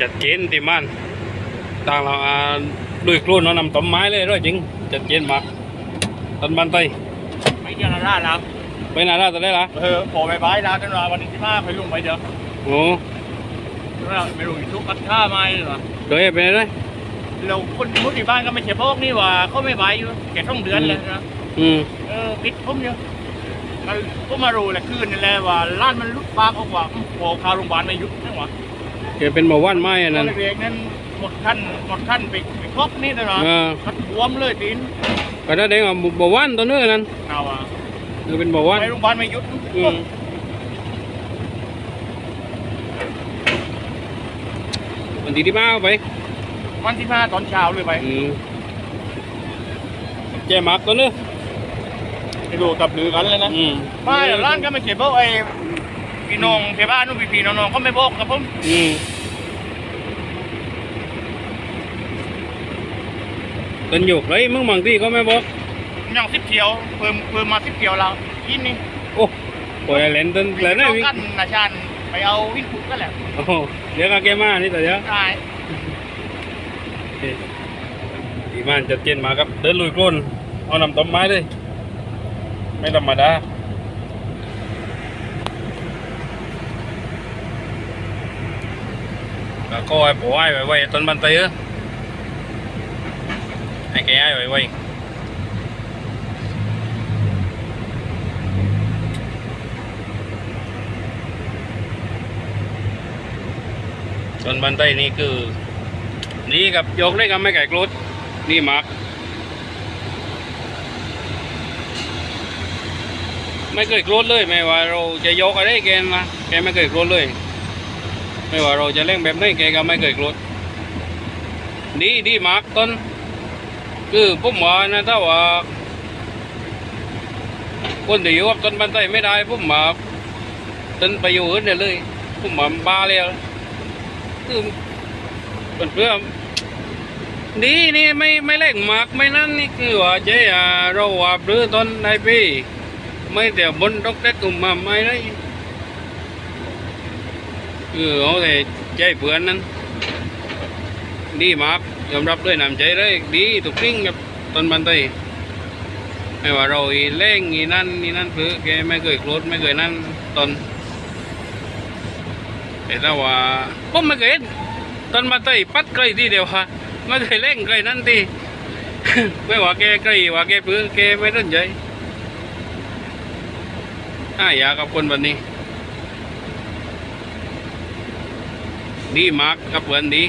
จัดเจนติมันต่างเราอ่าด้วยโคลนเรานำต้นไม้เลยร้อยจริง จัดเจนมากต้นบันไตไม่เกี่ยวกับร้านนะไปไหนล่ะตอนได้ละเออพอไปบายร้านกันมาวันที่สิบห้าไปลุงไปเดี๋ยวโอ้ไม่รู้อีกทุกกัดข้ามาเลยเหรอเดี๋ยวไปไหนได้เราคนมุดที่บ้านก็ไม่ใช่พวกนี่ว่าเขาไม่ไหวอยู่แค่ต้องเดือนเลยนะอืมเออปิดผมอยู่มันก็มารู้แหละคืนนี่แหละว่าร้านมันลุกปากออกว่าอื้อพอข่าวโรงพยาบาลไม่หยุดนะวะ แกเป็นเบาหวานไหมอันตอนั้นนเด็กๆนั้นหมดขั้นหมดขั้นไปไปครบนี่นะเนาะเออ มันบวมเลยตีนก็ได้เด้งเอาเบาหวานตัวนึงอันนั้นเอาอะเออเป็นเบาหวานไปโรงพยาบาลไม่หยุดอืมวันที่ที่มาเอาไปวันที่ห้าตอนเช้าเลยไปอืมแจมักตัวนึงไปดูกับหรือกันเลยนะอืมไม่ร้านก็ไม่ใช่พวกไอ้ พี่น้องพี่บ้านนู้นพี่พี่น้องๆเขาไม่บอกกับผมอืมเป็นหยกไรมึงบางที่ก็ไม่บอกอย่างสิบเที่ยวเพิ่มเพิ่มมาสิบเที่ยวแล้วยินนี่โอ้ปล่อยเล่นต้นเล่นได้เอาวิ่งกันนาชานไปเอาวิ่งขุดก็แหละโอ้โหเดี๋ยวก็แกมานี่แต่เดี๋ยวใช่ดีมากจัดเจนมาครับเดินลุยโคลนเอานำต้นไม้เลยไม่ธรรมดา แล้วก็ไอ้ผัวไอ้ไว้ไว้ต้นบันเตยไอ้แกไอ้ไว้ไว้ต้นบันเตยนี่คือ นี่กับยกเล่นกับไม่ไก่กรุดนี่มักไม่เคยกรธเลยไม่ว่าเราจะยกอะไรแกนะแกไม่เคยกรธเลย ไม่ว่าเราจะเล่นแบบไหนแกก็ไม่เคยโกรธดีดีมากต้นคือผมว่านะถ้าว่า คนที่อยู่กับต้นบันไดไม่ได้ผมมาต้นไปอยู่อื่นเลยผมมาบ้าแล้วคือเป็นเพื่อนดีนี่ไม่ไม่เล่นมากไม่นั่นนี่คือว่าเจ้าเราว่าหรือต้นในปีไม่แต่บนดอกเด็กกลุ่มมาไม่ได้ คือเอาแต่ใจเพื่อนนั้น ดีมากยอมรับด้วยน้ำใจเลยดีทุกสิ่งกับต้นบันไดไม่ว่าเราอีเล่งอีนั่นอีนั่นคือแกไม่เคยโกรธไม่เคยนั่นตนแต่ถ้าว่าผมไม่เคยต้นบันไดปัดใครทีเดียวฮะไม่เคยเล่งใครนั่นทีไม่ว่าแกใครว่าแกพื้นแกไม่สนใจอ่าอยากับคนแบบนี้ นี่มาร์กกับเพื่อนดี